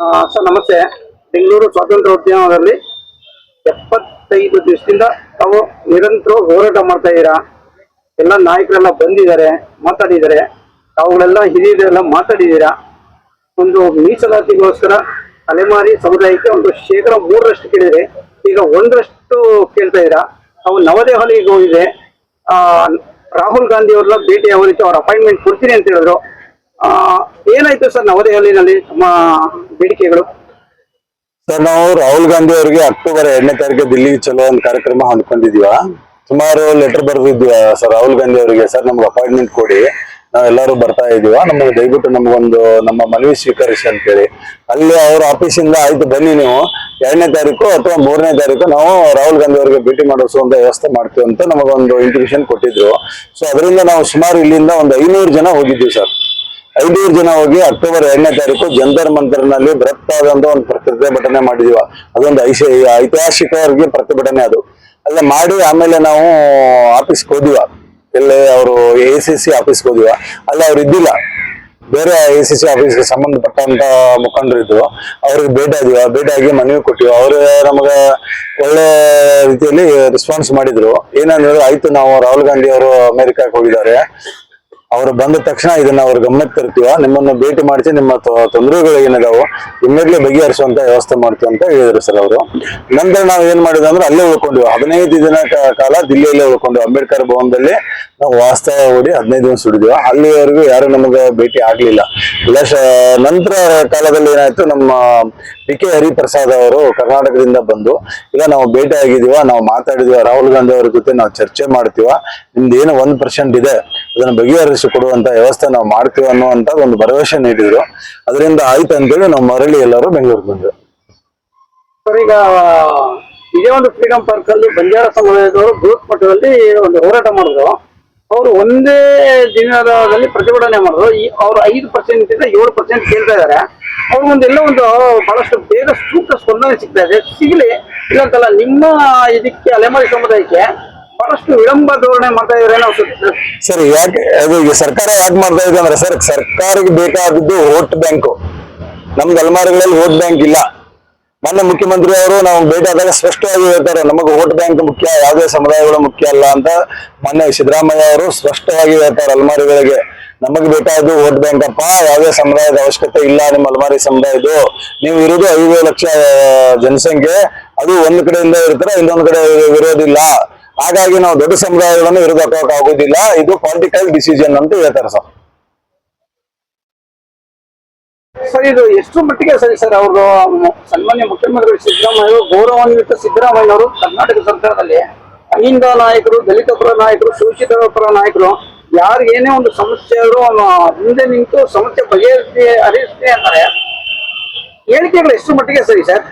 Sir, ನಮಸ್ತೆ. ಬೆಂಗಳೂರು ಸ್ವಾತಂತ್ರ್ಯ ಉದ್ಯಾನದಲ್ಲಿ ಎಪ್ಪತ್ತೈದು ದಿವಸದಿಂದ ತಾವು ನಿರಂತರ ಹೋರಾಟ ಮಾಡ್ತಾ ಇದ್ದೀರಾ? ಎಲ್ಲ ನಾಯಕರೆಲ್ಲ ಬಂದಿದ್ದಾರೆ, ಮಾತಾಡಿದ್ದಾರೆ. ತಾವುಗಳೆಲ್ಲ ಹಿರಿಯರೆಲ್ಲ ಮಾತಾಡಿದ್ದೀರಾ? ಒಂದು ಮೀಸಲಾತಿಗೋಸ್ಕರ ಅಲೆಮಾರಿ ಸಮುದಾಯಕ್ಕೆ ಒಂದು ಶೇಕಡ ಮೂರರಷ್ಟು ಕೇಳಿದ್ರೆ, ಈಗ ಒಂದರಷ್ಟು ಕೇಳ್ತಾ ಇದ್ದೀರಾ? ತಾವು ನವದೆಹಲಿಗೆ ಹೋಗಿದೆ. ರಾಹುಲ್ ಗಾಂಧಿ ಅವ್ರನ್ನ ಭೇಟಿ ಅವರಿಗೆ ಅವ್ರ ಅಪಾಯಿಂಟ್ಮೆಂಟ್ ಕೊಡ್ತೀನಿ ಅಂತ ಹೇಳಿದ್ರು. ಏನಾಯ್ತು ಸರ್ ನವದೆಹಲಿನಲ್ಲಿ ನಮ್ಮ ಬೇಡಿಕೆಗಳು? ಸರ್, ನಾವು ರಾಹುಲ್ ಗಾಂಧಿ ಅವರಿಗೆ ಅಕ್ಟೋಬರ್ ಎರಡನೇ ತಾರೀಕು ದಿಲ್ಲಿಗೆ ಚಲೋ ಒಂದು ಕಾರ್ಯಕ್ರಮ ಹಮ್ಮಿಕೊಂಡಿದೀವ ಸುಮಾರು ಲೆಟರ್ ಬರೆದಿದ್ವಿ ಸರ್, ರಾಹುಲ್ ಗಾಂಧಿ ಅವರಿಗೆ. ಸರ್, ನಮ್ಗೆ ಅಪಾಯಿಂಟ್ಮೆಂಟ್ ಕೊಡಿ. ನಾವೆಲ್ಲರೂ ಬರ್ತಾ ಇದೀವ. ನಮಗೆ ದಯವಿಟ್ಟು ನಮಗೊಂದು, ನಮ್ಮ ಮನವಿ ಸ್ವೀಕರಿಸಿ ಅಂತೇಳಿ. ಅಲ್ಲಿ ಅವ್ರ ಆಫೀಸಿಂದ ಆಯ್ತು, ಬನ್ನಿ ನೀವು. ಎರಡನೇ ತಾರೀಕು ಅಥವಾ ಮೂರನೇ ತಾರೀಕು ನಾವು ರಾಹುಲ್ ಗಾಂಧಿ ಅವರಿಗೆ ಭೇಟಿ ಮಾಡಿಸುವಂತ ವ್ಯವಸ್ಥೆ ಮಾಡ್ತೀವಿ ಅಂತ ನಮಗೊಂದು ಇಂಟಿಮೇಷನ್ ಕೊಟ್ಟಿದ್ರು. ಸೊ ಅದರಿಂದ ನಾವು ಸುಮಾರು ಇಲ್ಲಿಂದ ಒಂದು ಐನೂರು ಜನ ಹೋಗಿದ್ದೀವಿ, ಸರ್. ಐನೂರು ಜನ ಹೋಗಿ ಅಕ್ಟೋಬರ್ ಎರಡನೇ ತಾರೀಕು ಜಂತರ್ ಮಂತರ್ನಲ್ಲಿ ಬೃಹತ್ತಾದಂತ ಒಂದು ಪ್ರತಿಭಟನೆ ಮಾಡಿದೀವ. ಅದೊಂದು ಐಶ ಐತಿಹಾಸಿಕವಾಗಿ ಪ್ರತಿಭಟನೆ ಅದು. ಅಲ್ಲ, ಮಾಡಿ ಆಮೇಲೆ ನಾವು ಆಫೀಸ್ಗೆ ಹೋದಿವ. ಇಲ್ಲಿ ಅವರು ಎ ಸಿ ಸಿ ಆಫೀಸ್ಗೆ ಹೋದಿವ. ಅಲ್ಲಿ, ಅವ್ರು ಇದ್ದಿಲ್ಲ. ಬೇರೆ ಎ ಸಿ ಸಿ ಆಫೀಸ್ಗೆ ಸಂಬಂಧಪಟ್ಟಂತ ಮುಖಂಡರು ಇದ್ರು. ಅವ್ರಿಗೆ ಭೇಟಿ ಆದಿವ. ಭೇಟಿ ಆಗಿ ಮನವಿ ಕೊಟ್ಟಿವಿ. ಅವರು ನಮಗೆ ಒಳ್ಳೆ ರೀತಿಯಲ್ಲಿ ರೆಸ್ಪಾನ್ಸ್ ಮಾಡಿದ್ರು. ಏನಂದ್ರೆ, ಆಯ್ತು, ನಾವು ರಾಹುಲ್ ಗಾಂಧಿ ಅವರು ಅಮೆರಿಕಕ್ಕೆ ಹೋಗಿದ್ದಾರೆ. ಅವ್ರು ಬಂದ ತಕ್ಷಣ ಇದನ್ನ ಅವ್ರ ಗಮನಕ್ಕೆ ತರ್ತೀವ, ನಿಮ್ಮನ್ನು ಭೇಟಿ ಮಾಡಿಸಿ ನಿಮ್ಮ ತೊಂದರೆಗಳು ಏನಿದಾವೋ ಇಮ್ಮಿಡಿಯೇಟ್ಲಿ ಬಗೆಹರಿಸುವಂತ ವ್ಯವಸ್ಥೆ ಮಾಡ್ತೀವಿ ಅಂತ ಹೇಳಿದ್ರು ಸರ್ ಅವರು. ನಂತರ ನಾವು ಏನ್ ಮಾಡಿದ ಅಂದ್ರೆ ಅಲ್ಲೇ ಉಳ್ಕೊಂಡಿವಿ. ಹದಿನೈದು ದಿನ ಕಾಲ ದಿಲ್ಲಿಯಲ್ಲೇ ಉಳ್ಕೊಂಡಿವಿ. ಅಂಬೇಡ್ಕರ್ ಭವನದಲ್ಲಿ ನಾವು ವಾಸ್ತವ ಓಡಿ ಹದಿನೈದು ದಿನ ಸುಡಿದೀವಿ. ಅಲ್ಲಿವರೆಗೂ ಯಾರು ನಮಗೆ ಭೇಟಿ ಆಗ್ಲಿಲ್ಲ. ಲಶ ನಂತರ ಕಾಲದಲ್ಲಿ ಏನಾಯ್ತು, ನಮ್ಮ ಡಿ ಕೆ ಹರಿಪ್ರಸಾದ್ ಅವರು ಕರ್ನಾಟಕದಿಂದ ಬಂದು ಈಗ ನಾವು ಭೇಟಿ ಆಗಿದೀವ ನಾವು ಮಾತಾಡಿದೀವ ರಾಹುಲ್ ಗಾಂಧಿ ಅವ್ರ ಜೊತೆ ನಾವು ಚರ್ಚೆ ಮಾಡ್ತೀವ ನಿಮ್ದು ಏನು ಒಂದ್ ಪರ್ಸೆಂಟ್ ಇದೆ ಅದನ್ನ ಬಗೆಹರಿಸಿ ಕೊಡುವಂತ ವ್ಯವಸ್ಥೆ ನಾವು ಮಾಡ್ತೀವಿ ಅನ್ನುವಂತ ಒಂದು ಭರವಸೆ ನೀಡಿದ್ರು. ಅದರಿಂದ ಆಯ್ತು ಅಂತೇಳಿ ನಾವು ಮರಳಿ ಎಲ್ಲರೂ ಬೆಂಗಳೂರಿಗೆ ಬಂದ್ವಿ ಈಗ ಇದೇ ಒಂದು ಫ್ರೀಡಂ ಪಾರ್ಕ್ ಅಲ್ಲಿ ಬಂಜಾರ ಸಮುದಾಯದವರು ಬೃಹತ್ ಮಟ್ಟದಲ್ಲಿ ಒಂದು ಹೋರಾಟ ಮಾಡಿದ್ರು. ಅವರು ಒಂದೇ ದಿನದಲ್ಲಿ ಪ್ರತಿಭಟನೆ ಮಾಡಿದ್ರು. ಅವ್ರು ಐದು ಪರ್ಸೆಂಟ್ ಇಂದ ಏಳು ಪರ್ಸೆಂಟ್ ಕೇಳ್ತಾ ಇದ್ದಾರೆ ಒಂದೆಲ್ಲ ಒಂದು ಬಹಳಷ್ಟು ಬೇಗ ಸೂಕ್ತ ಸ್ಪಂದನೆ ಸಿಗ್ತಾ ಇದೆ. ಸಿಗಲಿ, ಇಲ್ಲಂತಲ್ಲ, ನಿಮ್ಮ ಇದಕ್ಕೆ, ಅಲೆಮಾರಿ ಸಮುದಾಯಕ್ಕೆ ಬಹಳಷ್ಟು ವಿಳಂಬ ಧೋರಣೆ ಮಾಡ್ತಾ ಇದ್ರೆ ಸರ್, ಯಾಕೆ ಅದು ಸರ್ಕಾರ ಯಾಕೆ ಮಾಡ್ತಾ ಇದೆ ಅಂದ್ರೆ ಸರ್, ಸರ್ಕಾರಕ್ಕೆ ಬೇಕಾದದ್ದು ವೋಟ್ ಬ್ಯಾಂಕು. ನಮ್ದು ಅಲ್ಮಾರಿಗಳಲ್ಲಿ ವೋಟ್ ಬ್ಯಾಂಕ್ ಇಲ್ಲ. ಮೊನ್ನೆ ಮುಖ್ಯಮಂತ್ರಿ ಅವರು ನಾವು ಭೇಟಿ ಆದಾಗ ಸ್ಪಷ್ಟವಾಗಿ ಹೇಳ್ತಾರೆ, ನಮಗೆ ವೋಟ್ ಬ್ಯಾಂಕ್ ಮುಖ್ಯ, ಯಾವುದೇ ಸಮುದಾಯಗಳು ಮುಖ್ಯ ಅಲ್ಲ ಅಂತ ಮೊನ್ನೆ ಸಿದ್ದರಾಮಯ್ಯ ಅವರು ಸ್ಪಷ್ಟವಾಗಿ ಹೇಳ್ತಾರೆ ಅಲ್ಮಾರಿಗಳಿಗೆ. ನಮಗೆ ಬೇಕಾದ್ದು ವೋಟ್ ಬ್ಯಾಂಕ್ ಅಪ್ಪ, ಯಾವುದೇ ಸಮುದಾಯದ ಅವಶ್ಯಕತೆ ಇಲ್ಲ, ನಿಮ್ಮ ಅಲ್ಮಾರಿ ಸಮುದಾಯದ್ದು. ನೀವು ಇರೋದು ಐದು ಲಕ್ಷ ಜನಸಂಖ್ಯೆ, ಅದು ಒಂದು ಕಡೆಯಿಂದ ಇರ್ತಾರೆ, ಇನ್ನೊಂದು ಕಡೆ ಇರೋದಿಲ್ಲ ಹಾಗಾಗಿ ನಾವು ದೊಡ್ಡ ಸಮುದಾಯಗಳನ್ನು ವಿರೋಧ ಆಗೋದಿಲ್ಲ. ಇದು ಪೊಲಿಟಿಕಲ್ ಡಿಸಿಷನ್ ಅಂತ ಹೇಳ್ತಾರೆ ಸರ್. ಸರ್, ಇದು ಎಷ್ಟು ಮಟ್ಟಿಗೆ ಸರಿ ಸರ್ ಅವರು ಸನ್ಮಾನ್ಯ ಮುಖ್ಯಮಂತ್ರಿ ಸಿದ್ದರಾಮಯ್ಯ ಗೌರವಾನ್ವಿತ ಸಿದ್ದರಾಮಯ್ಯ ಅವರು ಕರ್ನಾಟಕ ಸರ್ಕಾರದಲ್ಲಿ ಅಹಿಂದ ನಾಯಕರು ದಲಿತ ಪರ ನಾಯಕರು ಶೋಷಿತರ ಪರ ನಾಯಕರು ಯಾರಿಗೇನೇ ಒಂದು ಸಮಸ್ಯೆ ಹಿಂದೆ ನಿಂತು ಸಮಸ್ಯೆ ಬಗೆಹರಿಸಿ ಹರಿಸ್ತೀನಿ ಅಂತಾರೆ. ಹೇಳಿಕೆಗಳು ಎಷ್ಟು ಮಟ್ಟಿಗೆ ಸರಿ ಸರ್?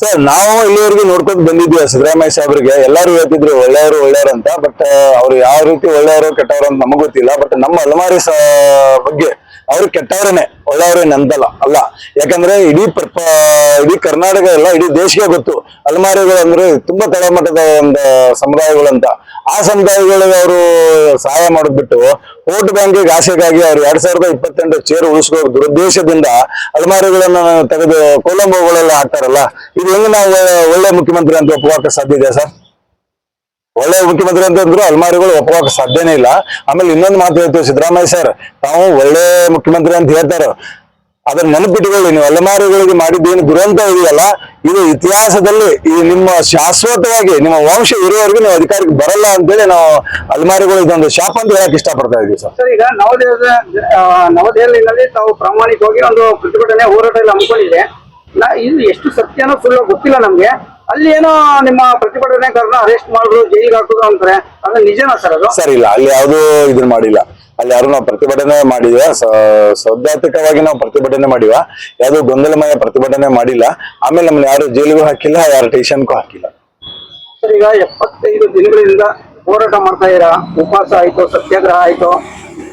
ಸರ್, ನಾವು ಇಲ್ಲಿವರೆಗೂ ನೋಡ್ಕೊಂಡು ಬಂದಿದ್ವಿ ಸಿದ್ದರಾಮಯ್ಯ ಸಾಹೇಬ್ರಿಗೆ. ಎಲ್ಲರೂ ಹೇಳ್ತಿದ್ರು ಒಳ್ಳೆಯವರು ಒಳ್ಳೆಯವರು ಅಂತ ಬಟ್ ಅವ್ರು ಯಾವ ರೀತಿ ಒಳ್ಳೆಯವರು, ಕೆಟ್ಟವರು ಅಂತ ನಮಗ್ ಗೊತ್ತಿಲ್ಲ ಬಟ್ ನಮ್ಮ ಅಲಮಾರಿ ಬಗ್ಗೆ ಅವ್ರು ಕೆಟ್ಟವರೇನೆ. ಒಳ್ಳೆಯವ್ರೇನೆ ನಂದಲ್ಲ, ಅಲ್ಲ. ಯಾಕಂದ್ರೆ ಇಡೀ ಪ್ರಪ ಇಡೀ ಕರ್ನಾಟಕ ಎಲ್ಲ, ಇಡೀ ದೇಶಕ್ಕೆ ಗೊತ್ತು. ಅಲ್ಮಾರಿಗಳು ಅಂದ್ರೆ ತುಂಬಾ ತಳಮಟ್ಟದ ಒಂದು ಸಮುದಾಯಗಳಂತ. ಆ ಸಮುದಾಯಗಳಿಗೆ ಅವರು ಸಹಾಯ ಮಾಡೋದ್ ಬಿಟ್ಟು ವೋಟ್ ಬ್ಯಾಂಕಿಗೆ ಆಸೆಗಾಗಿ ಅವ್ರು ಎರಡ್ ಸಾವಿರದ ಇಪ್ಪತ್ತೆಂಟು ಚೇರ್ ಉಳಿಸ್ಕೋ ದುರುದ್ದೇಶದಿಂದ ಅಲಮಾರಿಗಳನ್ನ ತೆಗೆದು ಕೊಲಂಬೋಗಳೆಲ್ಲ ಹಾಕ್ತಾರಲ್ಲ, ಇದು ಹೆಂಗ್ ನಾವು ಒಳ್ಳೆ- ಒಳ್ಳೆ ಮುಖ್ಯಮಂತ್ರಿ ಅಂತ ಒಪ್ಪುವಾಕ ಸಾಧ್ಯ ಇದೆ ಸರ್? ಒಳ್ಳೆ ಮುಖ್ಯಮಂತ್ರಿ ಅಂತಂದ್ರು ಅಲ್ಮಾರಿಗಳು ಒಪ್ಪಕ ಸಾಧ್ಯನೇ ಇಲ್ಲ. ಆಮೇಲೆ ಇನ್ನೊಂದು ಮಾತು ಹೇಳ್ತೀವಿ ಸಿದ್ದರಾಮಯ್ಯ ಸರ್, ತಾವು ಒಳ್ಳೆ ಮುಖ್ಯಮಂತ್ರಿ ಅಂತ ಹೇಳ್ತಾರ. ಅದನ್ನ ನೆನಪಿಟ್ಟುಕೊಳ್ಳಿ ನೀವು ಅಲೆಮಾರಿಗಳಿಗೆ ಮಾಡಿದ್ದೇನು ದುರಂತ ಇದೆಯಲ್ಲ, ಇದು ಇತಿಹಾಸದಲ್ಲಿ ಈ ನಿಮ್ಮ ಶಾಶ್ವತವಾಗಿ ನಿಮ್ಮ ವಂಶ ಇರುವವರೆಗೂ ನೀವು ಅಧಿಕಾರಕ್ಕೆ ಬರಲ್ಲ ಅಂತೇಳಿ ನಾವು ಅಲೆಮಾರಿಗಳು ಇದೊಂದು ಶಾಪ ಅಂತ ಹೇಳಕ್ ಇಷ್ಟಪಡ್ತಾ ಇದೀವಿ ಸರ್. ಈಗ ನವದೆಹಲಿ ನವದೆಹಲಿನಲ್ಲಿ ತಾವು ಪ್ರಾಮಾಣಿಕವಾಗಿ ಒಂದು ಪ್ರತಿಭಟನೆ ಹೋರಾಟ ಎಲ್ಲ ಹಮ್ಮಿಕೊಂಡಿದೆ ಇದು ಎಷ್ಟು ಸತ್ಯನೋ ಸುಳ್ಳು ಗೊತ್ತಿಲ್ಲ ನಮ್ಗೆ. ಅಲ್ಲಿ ಏನೋ ನಿಮ್ಮ ಪ್ರತಿಭಟನೆಗಾರನ ಅರೆಸ್ಟ್ ಮಾಡಿದ್ರು ಜೈಲಿಗೆ ಹಾಕುದು ಅಂತಾರೆ. ಅದು ನಿಜನಾ ಸರ್ ಅದು? ಸರ್ ಇಲ್ಲ ಅಲ್ಲಿ ಯಾವುದೂ ಇದನ್ನ ಮಾಡಿಲ್ಲ. ಅಲ್ಲಿ ಯಾರು ನಾವು ಪ್ರತಿಭಟನೆ ಮಾಡಿದ್ವಿ? ಸೌದ್ಧಾಂತಿಕವಾಗಿ ನಾವು ಪ್ರತಿಭಟನೆ ಮಾಡಿವ ಯಾವುದು ಗೊಂದಲಮಯ ಪ್ರತಿಭಟನೆ ಮಾಡಿಲ್ಲ. ಆಮೇಲೆ ನಮ್ಮನ್ನ ಯಾರು ಜೈಲಿಗೂ ಹಾಕಿಲ್ಲ ಯಾರು ಟೇಷನ್ಗೂ ಹಾಕಿಲ್ಲ. ಸರ್ ಈಗ ಎಪ್ಪತ್ತೈದು ದಿನಗಳಿಂದ ಹೋರಾಟ ಮಾಡ್ತಾ ಇದ್ದೀರಾ? ಉಪವಾಸ ಆಯ್ತು ಸತ್ಯಾಗ್ರಹ ಆಯ್ತು?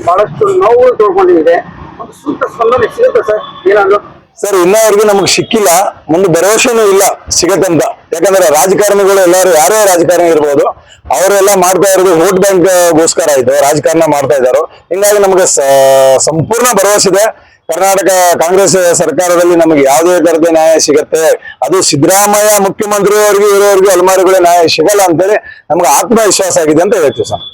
ಬಹಳಷ್ಟು ನೋವು ತೋರ್ಕೊಂಡಿದೆ. ಒಂದು ಸೂಕ್ತ ಸ್ಪಂದನೆ ಸಿಗುತ್ತೆ ಸರ್ ಏನಾದ್ರು? ಸರ್, ಇನ್ನವರೆಗೂ ನಮಗೆ ಸಿಕ್ಕಿಲ್ಲ. ಮುಂದೆ ಭರವಸೆನೂ ಇಲ್ಲ ಸಿಗತ್ತಂತ. ಯಾಕಂದ್ರೆ ರಾಜಕಾರಣಿಗಳು ಎಲ್ಲರೂ ಯಾರೇ ರಾಜಕಾರಣಿ ಇರ್ಬೋದು. ಅವರೆಲ್ಲ ಮಾಡ್ತಾ ಇರೋದು ವೋಟ್ ಬ್ಯಾಂಕ್ ಗೋಸ್ಕರ ಆಯ್ತು. ರಾಜಕಾರಣ ಮಾಡ್ತಾ ಇದ್ದಾರೆ. ಹಿಂಗಾಗಿ ನಮಗೆ ಸಂಪೂರ್ಣ ಭರವಸೆ ಇದೆ. ಕರ್ನಾಟಕ ಕಾಂಗ್ರೆಸ್ ಸರ್ಕಾರದಲ್ಲಿ ನಮಗೆ ಯಾವುದೇ ತರದ ನ್ಯಾಯ ಸಿಗತ್ತೆ. ಅದು ಸಿದ್ದರಾಮಯ್ಯ ಮುಖ್ಯಮಂತ್ರಿ ಅವರಿಗೆ ಇರೋವರೆಗೂ ಅಲ್ಮಾರಿಗಳ ನ್ಯಾಯ ಸಿಗಲ್ಲ ಅಂತೇಳಿ ನಮ್ಗೆ ಆತ್ಮವಿಶ್ವಾಸ ಆಗಿದೆ ಅಂತ ಹೇಳ್ತೀವಿ ಸರ್.